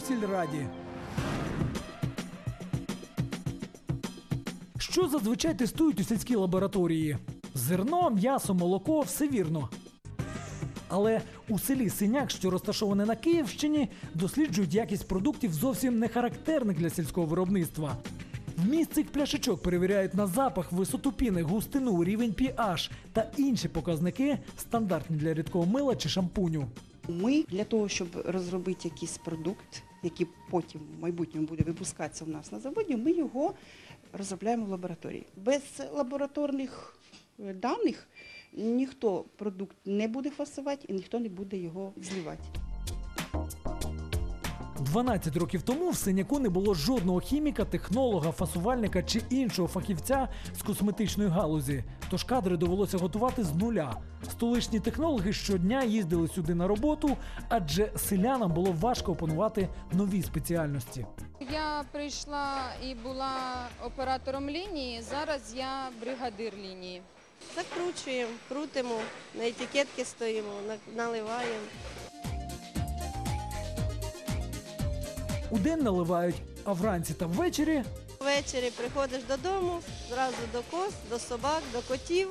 у сільраді. Що зазвичай тестують у сільській лабораторії? Зерно, м'ясо, молоко все вірно. Але у селі Синяк, що розташоване на Київщині, досліджують якість продуктів зовсім не характерних для сільського виробництва. Вміст цих пляшечок перевіряють на запах, висоту піни, густину, рівень pH та інші показники, стандартні для рідкого мила чи шампуню. Ми для того, щоб розробити якийсь продукт, який потім в майбутньому буде випускатися у нас на заводі, ми його розробляємо в лабораторії. Без лабораторних е, даних ніхто продукт не буде фасувати і ніхто не буде його злівати. 12 років тому в синяку не було жодного хіміка, технолога, фасувальника чи іншого фахівця з косметичної галузі. Тож кадри довелося готувати з нуля. Столичні технологи щодня їздили сюди на роботу, адже селянам було важко опанувати нові спеціальності. Я прийшла і була оператором лінії. Зараз я бригадир лінії. Закручуємо, крутимо, на етикетки стоїмо, на- наливаємо. У день наливають, а вранці та ввечері Ввечері приходиш додому, зразу до коз, до собак, до котів.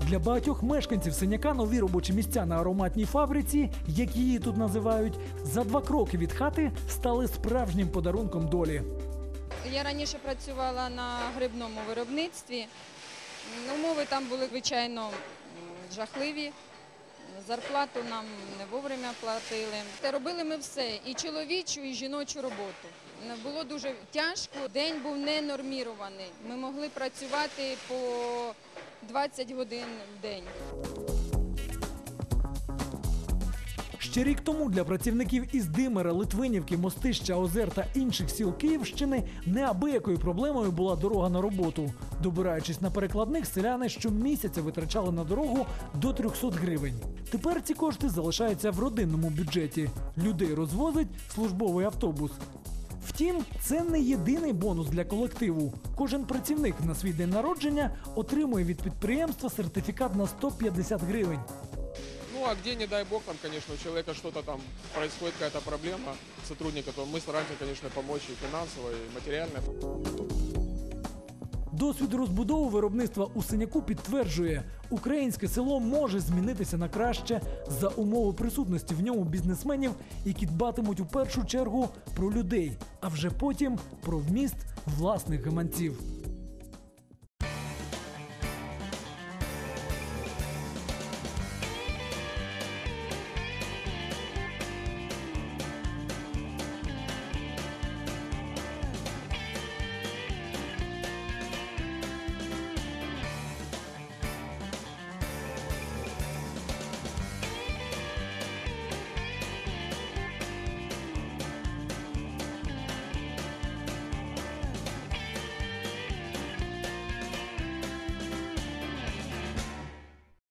Для багатьох мешканців синяка нові робочі місця на ароматній фабриці, як її тут називають, за два кроки від хати стали справжнім подарунком долі. Я раніше працювала на грибному виробництві. Умови там були, звичайно, жахливі. Зарплату нам не вовремя платили. Робили ми все, і чоловічу, і жіночу роботу. Було дуже тяжко. День був ненормірований. Ми могли працювати по 20 годин в день. Ще рік тому для працівників із Димера, Литвинівки, Мостища, Озер та інших сіл Київщини неабиякою проблемою була дорога на роботу. Добираючись на перекладних, селяни щомісяця витрачали на дорогу до 300 гривень. Тепер ці кошти залишаються в родинному бюджеті. Людей розвозить службовий автобус. Втім, це не єдиний бонус для колективу. Кожен працівник на свій день народження отримує від підприємства сертифікат на 150 гривень. А где, не дай бог, там, конечно, у человека что-то там происходит, какая-то проблема, сотрудника, то мы стараемся, конечно, помочь и финансово, и материально. Досвід розбудови виробництва у синяку підтверджує, українське село може змінитися на краще за умови присутності в ньому бізнесменів, які дбатимуть у першу чергу про людей, а вже потім про вміст власних гаманців.